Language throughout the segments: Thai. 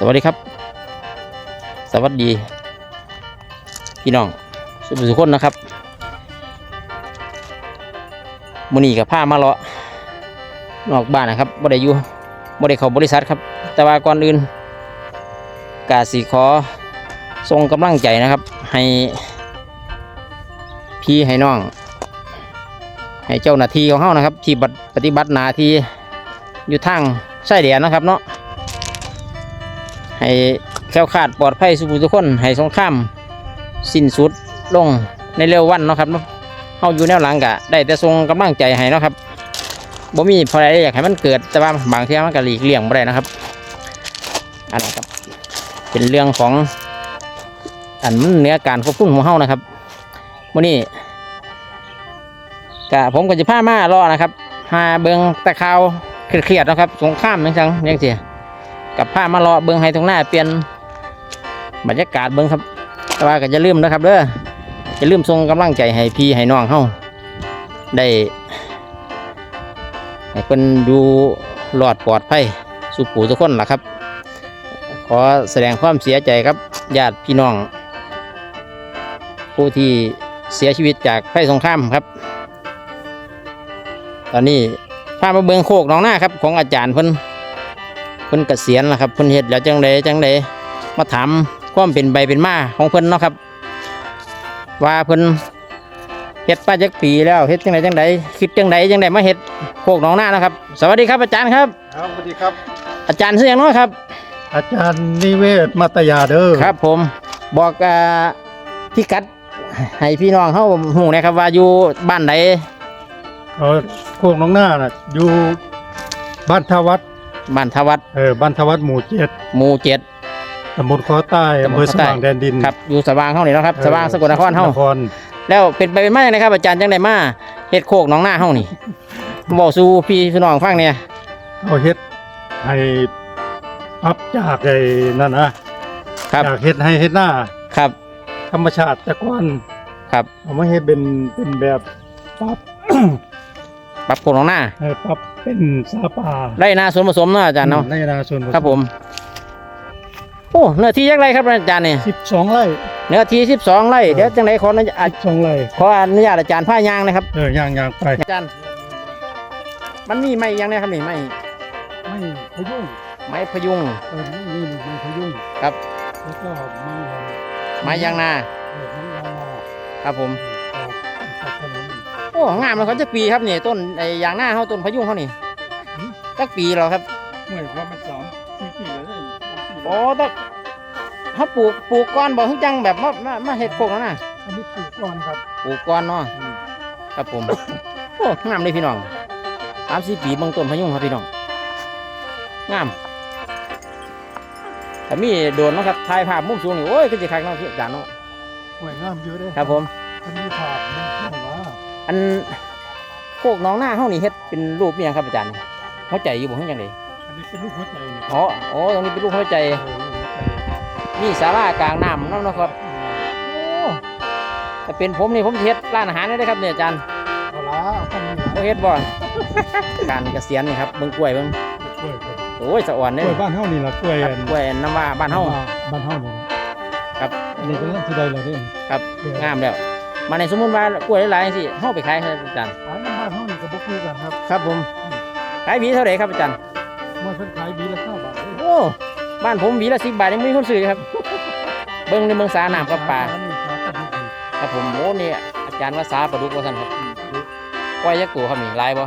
สวัสดีครับ สวัสดี พี่น้องสุภสุคนนะครับมือนีกับผ้ามาเลาะนอกบ้านนะครับบ่ได้อยู่บ่ได้เข้าบริษัทครับ แต่ว่าก่อนอื่นกาสีขอส่งกำลังใจนะครับ ให้พี่ให้น้อง ให้เจ้าหน้าที่ของเฮานะครับ ที่ปฏิบัติหน้าที่อยู่ทางชายแดนนะครับเนาะ ให้แค้วคาดปลอดภัยสุขทุกคนให้สงครามสิ้นสุดลงในเร็ววันเนาะครับเนาะเฮาอยู่แนวหลังกะได้แต่ส่งกำลังใจให้เนาะครับบ่มีพอใดอยากให้มันเกิดแต่ว่าบางเทีมันก็หลีกเลี่ยงบ่ได้นะครับ อันนั้ครับเป็นเรื่องของอันมันเนื้อการควบคุมของเฮานะครับมื้อนี้กะผมก็จะพามารอนะครับหาเบิงตะข่าวเครียดๆนะครับ สงครามจังซั่นจังซี่ กับผ้ามารอเบิ้งให้ตรงหน้าเปลี่ยนบรรยากาศเบิ้งครับ แต่ว่าก็จะลืมนะครับเด้อจะลืมส่งกำลังใจให้พี่ให้น้องเฮาได้ให้เพิ่นดูรอดปลอดภัยสุขูทุกคนล่ะครับ ขอแสดงความเสียใจครับญาติพี่น้อง ผู้ที่เสียชีวิตจากภัยสงครามครับ ตอนนี้พามาเบิ้งโคกน้องหน้าครับ ของอาจารย์เพิ่น เพิ่นเกษียณแล้วครับเพิ่นเฮ็ดแล้วจังไดจังไดมาถามความเป็นใบเป็นมาของเพิ่นเนาะครับ ว่าเพิ่นเฮ็ดมาจักปีแล้วเฮ็ดจังไดจังไดคิดจังไดจังไดมาเฮ็ดโคกหนองนานะครับ สวัสดีครับอาจารย์ครับ ครับสวัสดีครับ อาจารย์ชื่อหยังเนาะครับ อาจารย์นิเวศมัตยาเด้อครับผมบอกอ่าพิกัดให้พี่น้องเฮาฮู้นะครับว่าอยู่บ้านใด เออพวกน้องหน้าน่ะอยู่บ้านทวัด บ้านทวัดเออบ้านทวัดหมู่เจ็ดหมู่เจ็ดตำบลคอใต้ตำบลอำเภอคสอใต้ว่างแดนดินครับอยู่สว่างเฮานี่เนาะครับเออสว่างสกลนครเฮาสกลนครแล้วเป็นไปเป็นมาจังไดครับ อาจารย์จังไดมาเฮ็ดโคกหนองนาเฮานี่บอกสู่พี่พี่น้องฟังเนี่ยเอาเฮ็ดให้ปรับจากไอ้นั่นนะครับจากเฮ็ดให้เฮ็ดหน้าครับ ธรรมชาติแตะกอนครับเอามาเฮ็ดเป็นเป็นแบบปรับ ปรับโคกหนองนาเออปรับเป็นสาป่าไร่นาสวนผสมเนาะอาจารย์เนาะในนาส่วนครับผม โอ้เนื้อที่ยักไรครับอาจารย์เนี่ยสิบสองไร่เนื้อที่สิบสองไร่เดี๋ยวจังไรขออนุญาตสองไร่ขออนุญาตอาจารย์ผ้ายางนะครับ เออย่างย่างไปอาจารย์ มันมีไม้อีกอยังไงครับนี่ไม้ไม่พยุงไม้พยุง เออนี่นี่มันพยุงครับ แล้วก็มีไม้ยางนาเออน้ำยางนาครับผม เออตัดถนน โอ้งามเลยเขาจะปีครับนี่ต้นไอ้ยางนาเขาต้นพยุงเขานี่จักปีแล้วครับเหมือนว่ามันสามสี่ปีแล้วเนี่ยสามปีแล้วโอ้แต่เขาปลูกปลูกก้อนบอกให้จังแบบมามามาเห็ดโคกแล้วนะอันนี้ปลูกก่อนครับปลูกก้อนเนาะอืมครับผมโอ้งามเลยพี่น้องสามสี่ปีเบางต้นพะยุงครับพี่น้องงามแต่มีโดรนเนาะครับถ่ายภาพมุมสูงนี่โอ้ยคือจะคักเนาะพี่อาจารย์เนาะสวยงามเยอะเลยครับผม อันนี้ผ่านมันเข้ามา อันโคกหน้องหน้าเฮานี่เฮ็ดเป็นรูปอิหยังครับอาจารย์หัวใจอยู่บ่เฮ็ดจังไดอันนี้เป็นลูกหัวใจเนี่ยอ๋ออ๋อตรงนี้เป็นรูปหัวใจเออลูกหัวใจมีศาลากลางน้ำเนาะเนาะครับโอ้แต่เป็นผมนี่ผมสิเฮ็ดร้านอาหารได้ครับเนี่ยอาจารย์เอาละท่านนี้บ่เฮ็ดบ่การเกษียณนี่ครับเบิ่งกล้วยเบิ่งกล้วยครับโอ้ยสะอ่อนกเด้ล้วยบ้านเฮานี่ล่ะกล้วยครับอันกล้วยน้ำว่าบ้านเฮาบ้านเฮานี่นะครับอันนี้เป็นเรื่องที่ใดล่ะเด้ครับงามแล้ว มาในสมมุติว่ากล้วยหลายๆจังซี่เฮาไปขายให้อาจารย์ขายในบ้านเฮานี่ก็บ่คุยกันครับครับผมขายหวีเท่าไหร่ครับอาจารย์เมื่อเพิ่นขายบีละ9บาทเด้โอ้บ้านผมหวีละ10บาทยังมีคนซื้อครับ เบิ่งในเมืองสาน้ำกับปลาอันนี้ปลากระดูกนี่ครับผมโอ้นี่อาจารย์ว่าสาปลาดุกว่าซั่นครับปล่อยยักตัวครับนี่หลายบ่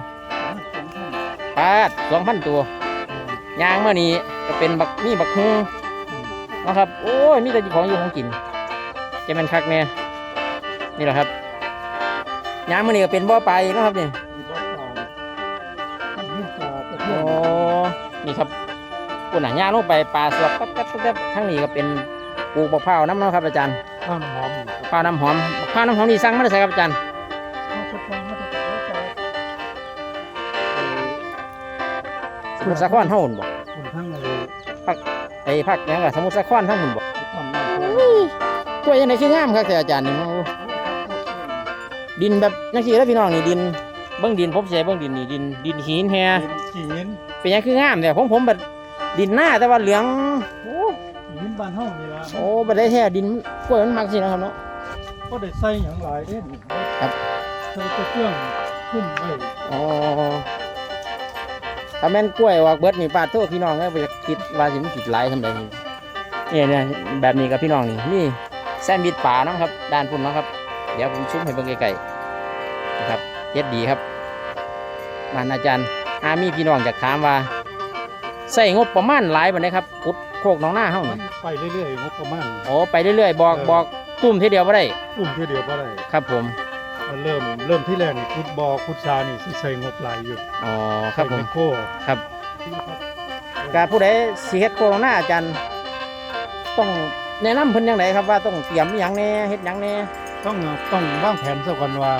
ปลา2,000ตัวยางเมื่อนี้ก็เป็นบักมีบักฮุงนะครับ โอ้ยมีแต่ของอยู่ของกินจะเป็นคักเนี่ย นี่แหละครับยางเมื่อนี้ก็เป็นบ่อปลาอีกนะครับนี่โอ้นี่ครับปุ่นหนังย่างลงไปปลาสวบปั๊บปั๊บปั๊บปั๊บทั้งนี้ก็เป็นปลูกบักพร้าวน้ำเนาะครับอาจารย์ข้าวหอมบักพร้าวน้ำหอมบักพร้าวน้ำหอมนี่สั่งมาได้ใส่ครับอาจารย์สมุทรสาครเท่าหุ่นบ่คนทั้งเลยไอ้ภาคยังไงสมุทรสาครทั้งหุ่นบ่ทำหน้าที่กล้วยยังไงคืองามครับแต่อาจารย์นี่โอ้ ดินแบบนักขี่แล้วพี่น้องนี่ดินเบื้องดินผมใช้เบื้องดินนี่ดินดินหินแฮขีนเป็นหยังคืองามแต่ผมผมแบบดินหน้าแต่ว่าเหลืองโอ้หินบ้านเฮานี่ล่ะโอ้บ่ได้แท้ดินกล้วยมันมักสินะครับเนาะก็ได้ใส่หยังหลายเด้นี่ครับใส่แต่เครื่องคุ้มไว้อ๋อถ้าแม่นกล้วยออกเบิดนี่ปาดโทษพี่น้องเอ้ยบ่อยากคิดว่าสิมันผิดหลายทำไดนี่เนี่ยเนี่ยแบบนี้กับพี่น้องนี่นี่แซนด์วิชป่าน้องครับด้านพุ่นเนาะครับ เดี๋ยวผมซุ้มให้เบิ่งไกลๆนะ ครับเฮ็ดดีครับมานอาจารย์อามีพี่น้องอยากถามว่าใส่งบประมาณหลายบ่ได้ครับขุดโคกหน้องหน้าเฮามันี่นไปเรื่อยๆงบประมาณ โอ้ไปเรื่อยๆบอกเออ บอกตุ้มทีเดียวบ่ได้อุ้มเทีเดียวบ่ได้ครับผมมันเริ่มเริ่มที่แรกนี่ขุดบ่อขุดซานี่สิใส่งบหลายอยู่อ๋อครับผมใส่ไโคครับการผู้ใดสิเฮ็ดโครงหน้าอาจารย์ต้องแนะนำเพิ่นจังไดครับว่าต้องเตรียมอหย่างแหน่เฮ็ดหยังแหน่ต้องต้องวางแผนซะก่อนว่า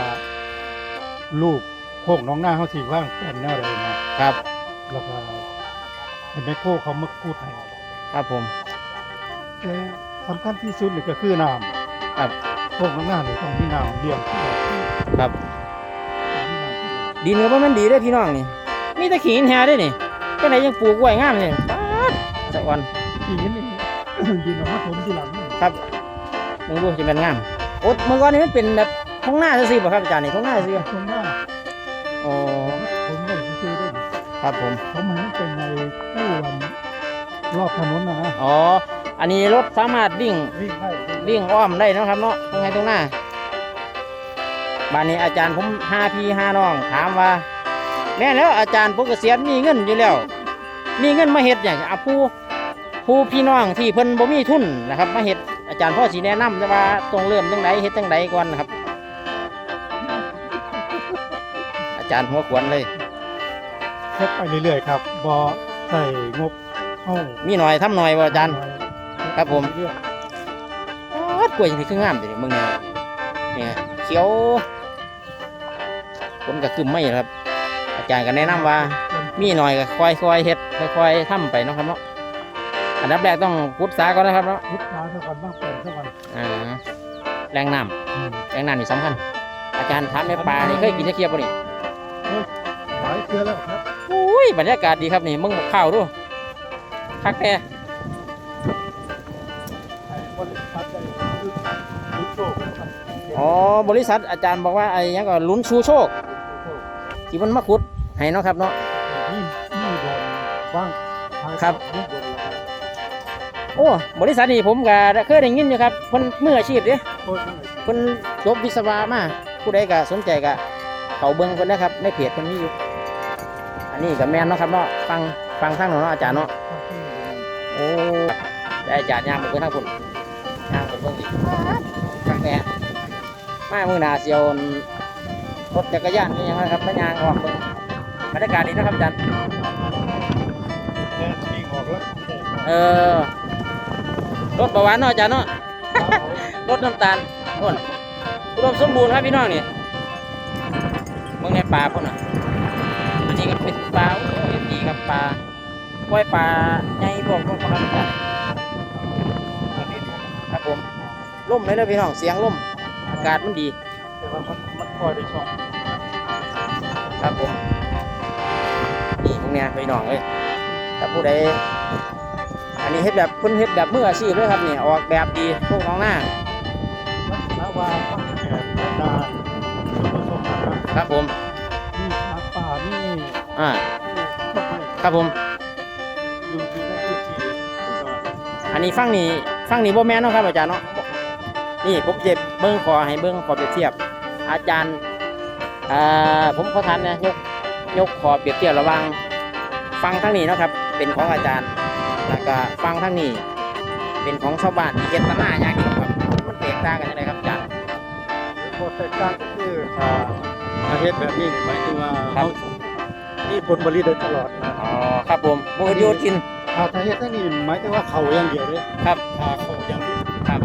ลูกโคกน้องหน้าเขาสิวางแผนแนวใดนะครับ แล้วก็ให้แม่โคเขามาพูดให้ครับผมแต่สำคัญที่สุดเลยก็คือน้ำครับ โคกน้องหน้านี่ต้องมีน้ำเลี้ยงตลอดครับมีน้ำตลอดดินก็บ่แม่นดีเด้อพี่น้องนี่ มีแต่ขี้หินแฮเด้อนี่จังไดยังปลูกไว้งามนี่ป๊าดสะอ่อนที่เห็นนี่ ดินออกมาถมที่หลังนี่ครับมึงดูจะเป็นงามโอ๊ตเมื่อก่อนนี่มันเป็นแบบท้องหน้าซื่อๆบ่ครับอาจารย์นี่ท้องหน้าซื่อ ตรงหน้า ครับผมผมเห็นเป็นในตู้วันรอบถนนนะนะอ๋อ อันนี้รถสามารถวิ่งวิ่งได้วิ่งอ้อมได้เนาะครับเนาะตรงไหนตรงหน้าบ้านนี้อาจารย์ผมห้าพี่ห้าน้อง ถามว่า แม่นแล้วอาจารย์ผมเกษียณมีเงินอยู่แล้ว มีเงินมาเฮ็ดอย่างเอาผู้ผู้พี่น้องที่เพิ่นบ่มีทุนนะครับ มาเฮ็ดอาจารย์พ่อสีแนะนำแต่ว่าต้องเริ่มจังไดเฮ็ดจังไดก่อนนะครับ อาจารย์หัวขวนเลย เช็คไปเรื่อยๆครับบอใส่งบเข้ามีหน่อยทำหน่อยบ่อาจารย์ ครับผม เอยโอ้ยกล้วยนี่คืองามเลยมึงเนี่ยเนี่ยเขียวคนก็คือไม่ครับ อาจารย์ก็แนะนำว่า มีหน่อยก็ค่อยๆเฮ็ดค่อยๆทำไปเนาะครับเนาะอันดับแรกต้องพุทธาก่อนนะครับเนาะพุทธาสักวันบ้างเปิดสักวันอ่าแรงน้อืมำแรงน้ำนี่สำคัญอาจารย์ถามในป่านี่เคยกินตะเคียบป่ะนี่หลายเทือแล้วครับ อุ้ยบรรยากาศดีครับนี่มึงข้าวดูคักแท้ไอ้บริษัทได้คือคือโชคครับอ๋อบริษัทอาจารย์บอกว่าไอ้หยังก็ลุ้นชูโชค ที่มันมาขุดให้เนาะครับเนาะนี่นี่บนบ้างครับนี่บนแล้วโอ้บริษัทนี้ผมก็เคยได้ยินอยู่ครับเพิ่นมืออาชีพเด้โทษทั้งหลายเพิ่นจบวิศวะมาผู้ใดก็สนใจก็เขาเบิ่งเพิ่นนะครับในเพจเพิ่นมีอยู่อั นนี้ก็แม่นเนาะครับเนาะฟังฟังทางเนาะอาจารย์เนาะโอ้ได้อาจารย์ย่างไปเพิ่นทางพุ่นย่างไปเบิ่งอีกคักแน่มามื้อหน้าสิเอารถจักรยานนี่ยังไงครับมาย่างออกเบิ่งบรรยากาศดีนะครับอาจารย์แดนวิ่งออกแล้วเออรถประวานเนาะอาจารย์เนาะรถน้ำตาลพ่นอุดมสมบูรณ์ครับพี่น้องนี่เมืองในป่าพ่นอะอั นี้ก็เป็นปลาโอ้ยดีครับปลาปล่อยปลาใหญ่บอกบอกครับอาจารย์ครับผมล่มเลยเลยพี่น้องเสียงล่มอากาศมันดีแต่ว่ามันมันคอยได้ช่องครับผมนี่ตรงเนี้ยพี่น้องเลยถ้าผู้ใดอันนี้เฮ็ดแบบพิ่นเฮ็ดแบบมืออาชีพเลยครับนี่ออกแบบดีพวกน้องหน้าลักษณะว่าฟังแผนาผสมนะครับครับผม อ่าต้นไม้ครับผมอยู่ที่ในพื้นที่ก็อันนี้ฟังนี่ฟังนี่บ่แม่นเนาะครับอาจารย์เนาะนี่ผมเจ็บเบิ้งขอให้เบิ้งขอเปรียบเทียบ อาจารย์อ่าผมขอทันนะยกยกขอเปรียบเทียบระหว่างฟังทั้งนี้เนาะครับ เป็นของอาจารย์ แล้วก็ฟังทั้งนี้ เป็นของชาวบ้านที่เฮ็ดตะหน้าอย่างนี้ครับมันแตกต่างกันยังไงครับอาจารย์โคตรแตกต่างก็คืออ่าประเทศแบบนี้นี่หมายถึงว่าครับเขา นี่ผลผลิตได้ตลอดนะอ๋อครับผมโมโยทินถ้าประเทศนี้หมายถึงว่าเขาอย่างเดียวเลยครับถ้าเขาอย่างเดียวครับ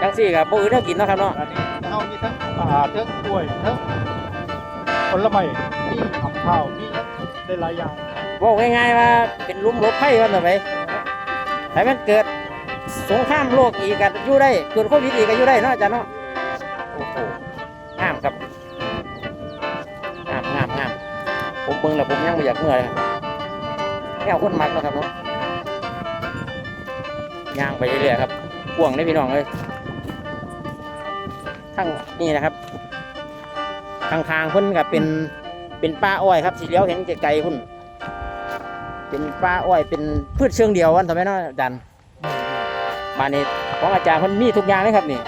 จังสี่ครับบ่อื่นเท่ากินเนาะครับเนาะอันนี้เขามีทั้งป่าทั้งกล้วยทั้งผลไม้มีผักข้าวมีได้หลายอย่างบอกง่ายๆว่าเป็นหลุมหลบภัยวันต่อไปถ้ามันเกิดสงครามโลกอีกก็อยู่ได้เกิดโควิดอีกก็อยู่ได้เนาะอาจารย์เนาะโอ้โห ผมเบิ่งแล้วผมยังไม่อยากเมื่อยครับแนวคนมักเนาะครับเนาะย่างไปเรื่อยๆครับกวงได้พี่น้องเลยทั้งนี่นะครับข้างๆเพิ่นก็เป็นเป็นป้าอ้อยครับสีเลี้ยวเห็นไกลๆพุ่นเป็นป้าอ้อยเป็นพืชเชิงเดียววันทำไมเนาะอาจารย์มานี่ของอาจารย์พิ่นมีทุกอย่างเลยครับนี่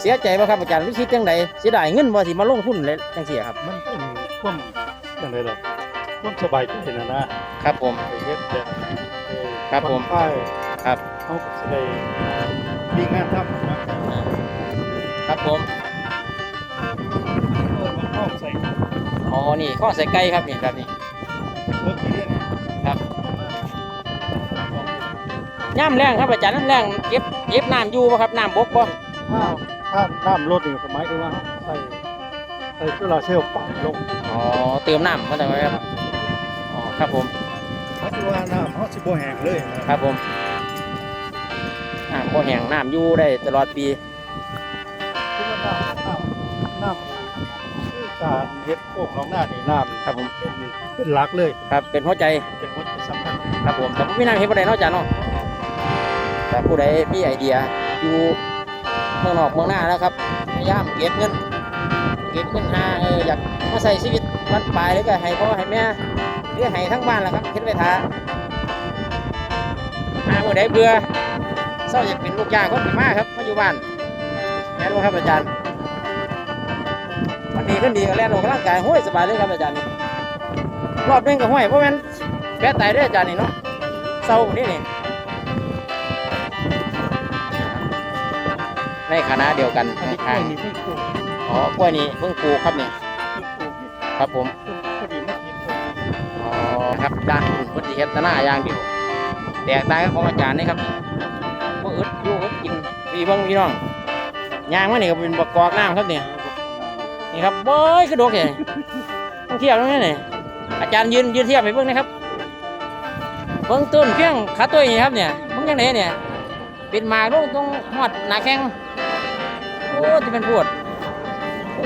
เสียใจป่ะครับอาจารย์วิคิดจังไดเสียดายเงินบ่สิมาลงทุนเลยจังซี่ครับ มันเป็นความ อย่างไรล่ะความสบายใจนะนะครับผม ไปเฮ็ดแบบเอ่อครับผมผ่อนคลายครับเขาก็จะได้มีงานทำนะครับผมเออมันเข้าใส่อ๋อ นี่ข้อใส่ไก่ครับนี่แบบนี้ เลิกที่เรียนเนี่ยครับ ย่ำแรงครับอาจารย์น้ำแรงเก็บเก็บน้ำอยู่บ่ครับน้ำบกบ่ถ้าถ้าน้ำลดนี่ก็หมายถึงว่าใส่ ใส่โซลาร์เซลปั่นลงอ๋อเติมน้ำมาแต่ว่าครับอ๋อครับผมถ้าสิว่าน้ำเขาสิบ่แห้งเลยนะครับผมน้ำบ่แห้งน้ำอยู่ได้ตลอดปีคือว่าน้ำน้ำน้ำคือการเฮ็ดโอ่งน้องหน้านี่น้ำครับผมเป็นเป็นหลักเลยครับเป็นหัวใจเป็นวัตถุสำคัญครับผมแต่ผมไม่นั่งเห็นบ่ได้นอาจารย์เนาะแต่ผู้ใดมีไอเดียอยู่เมืองนอกเมืองหน้าแล้วครับพยายามเก็บเงิน เก็บเงินหาเอออยากมาใส่ชีวิตวันปลายแล้วก็ให้พ่อให้แม่หรือให้ทั้งบ้านแหละครับเฮ็ดไว้ท่าหาเมื่อใดเบื่อเศร้าอยากเป็นลูกจ้างคนเป็นมาครับมาอยู่บ้านแม่นบ่ครับอาจารย์วันนี้ก็ดีก็แล่นออกกำลังกายห้วยสบายเลยครับอาจารย์นี่รอบนึงก็ห้วยเพราะม่นแพ้ตายด้ออาจารย์นี่เนาะเศร้านี่นี่ในคณะเดียวกันนนี้กล้ข้าวยงนี่เพิ่งปลูกๆอ๋อกล้วยนี่เพิ่งปลูกครับนี่เพิ่งปลูกนี่ครับผมพอดีมากินพอดีอ๋อครับด้านคุณพุทธิเฮ็ดหน้าอย่างเดียวแตกต่างกับของอาจารย์นี่ครับบ่อึดอยู่อึดกินพี่เบิ่งพี่น้องยางมันนี่ก็เป็นบักกอกน้ำครับเนี่ยนี่ครับเบ้ยกระดกเนี่ยต้องเทียบตรงนี้นี่อาจารย์ยืนยืนเทียบไปเบิ่งนะครับเบิ่งต้นเพียงขาตัวนี่ครับเนี่ยมึงยังไงเนี่ยเป็นหมากลงตรงหอดหน้าแข้งโอ้จะเป็นปวด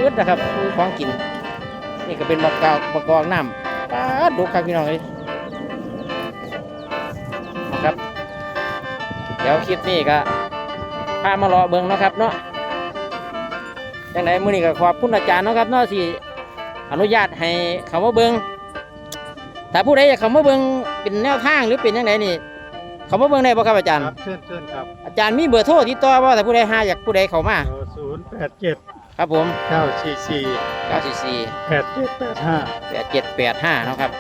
อึดนะครับคือของกิน นี่ก็เป็นบักกอกบักกอกน้ำปาดดูครับพี่น้องเลยนะครับ เดี๋ยวคลิปนี้ก็พามารอเบิ่งเนาะครับเนาะจังไดมื้อนี้ก็ขอบคุณอาจารย์เนาะครับเนาะที่อนุญาตให้เขามาเบิ่งถ้าผู้ใดอยากเขามาเบิ่งเป็นแนวทางหรือเป็นยังไงนี่ เขามาเบิ่งได้บ่ครับอาจารย์ ครับเชิญเชิญครับอาจารย์มีเบอร์โทรติดต่อบ่ถ้าผู้ใดหาอยากผู้ใดเข้ามา ศูนย์แปดเจ็ด ครับผมเก้าสี่สี่944แปดเจ็ดแปดห้าแปดเจ็ดแปดห้านาะครับ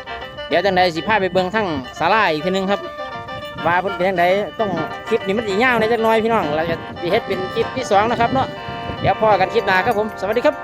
เดี๋ยวจังใดสิพาไปเบิ่งทั้งศาลาอีกทีหนึงครับ ว่าเพิ่นเป็นจังใดต้องคลิปนี้มันสิยาวในอยจักหน่อยพี่น้องเราจะสิเฮ็ดเป็นคลิปที่สองนะครับเนาะเดี๋ยวพอกันคลิปหน้าครับผม สวัสดีครับ